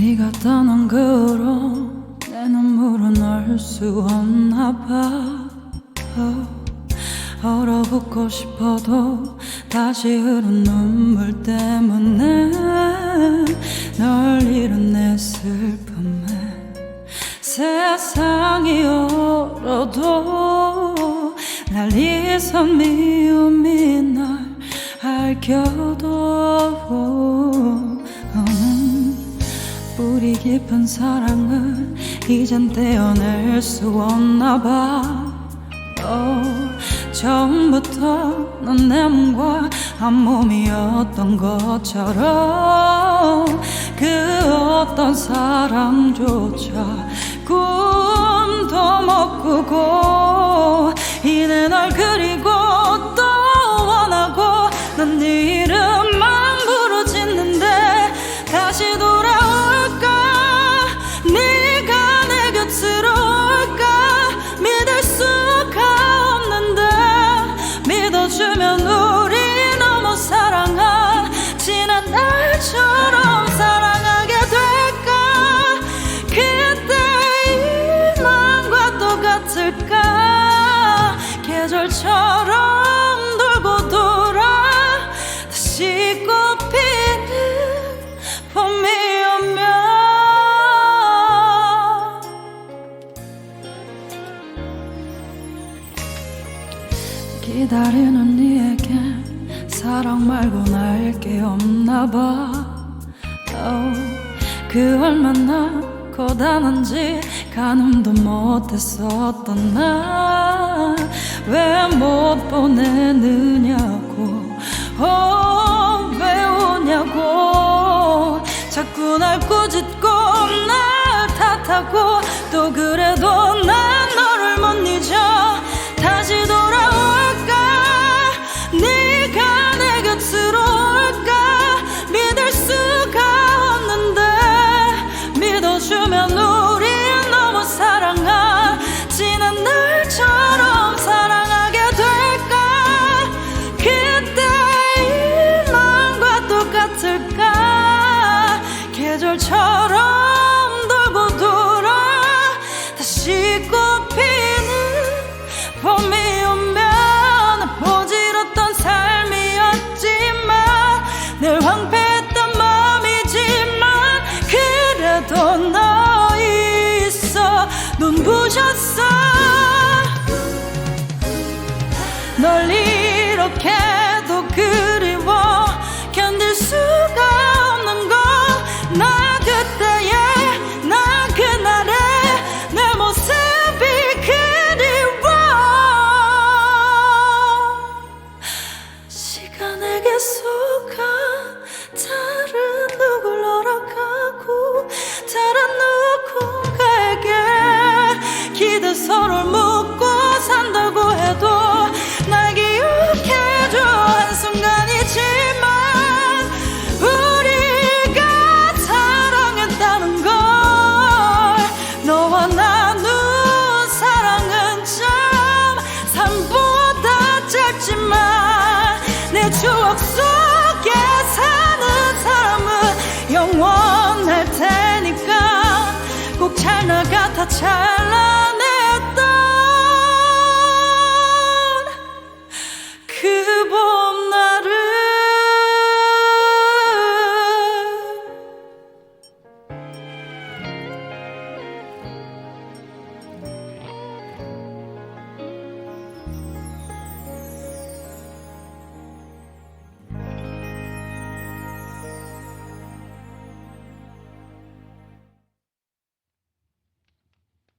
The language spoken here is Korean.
네가 떠난 그 후로 내 눈물은 얼 수 없나 봐. 어, 얼어붙고 싶어도 다시 흐른 눈물 때문에 널 잃은 내 슬픔에 세상이 얼어도 날리선 미움이 날 알겨 뿌리 깊은 사랑을 이젠 떼어낼 수 없나 봐. 어, 처음부터 넌 내 몸과 한 몸이었던 것처럼 그 어떤 사랑조차 꿈도 못 꾸고 믿어 기다리는 네에게 사랑 말고 날 게 없나 봐. oh, 그 얼마나 고단한지 가늠도 못했었던 나. 왜 못 보내느냐고. oh, 왜 오냐고. 자꾸 날 꾸짖고 날 탓하고 또 그래도 난 똑같을까? 계절처럼 돌고 돌아 다시 꽃피는 봄이 오면 보지렸던 삶이었지만 늘 황폐했던 마음이지만 그래도 너 있어 눈부셨어. 널 이렇게 시간 추억 속에 사는 사람은 영원할 테니까 꼭 잘 나가다 찬란한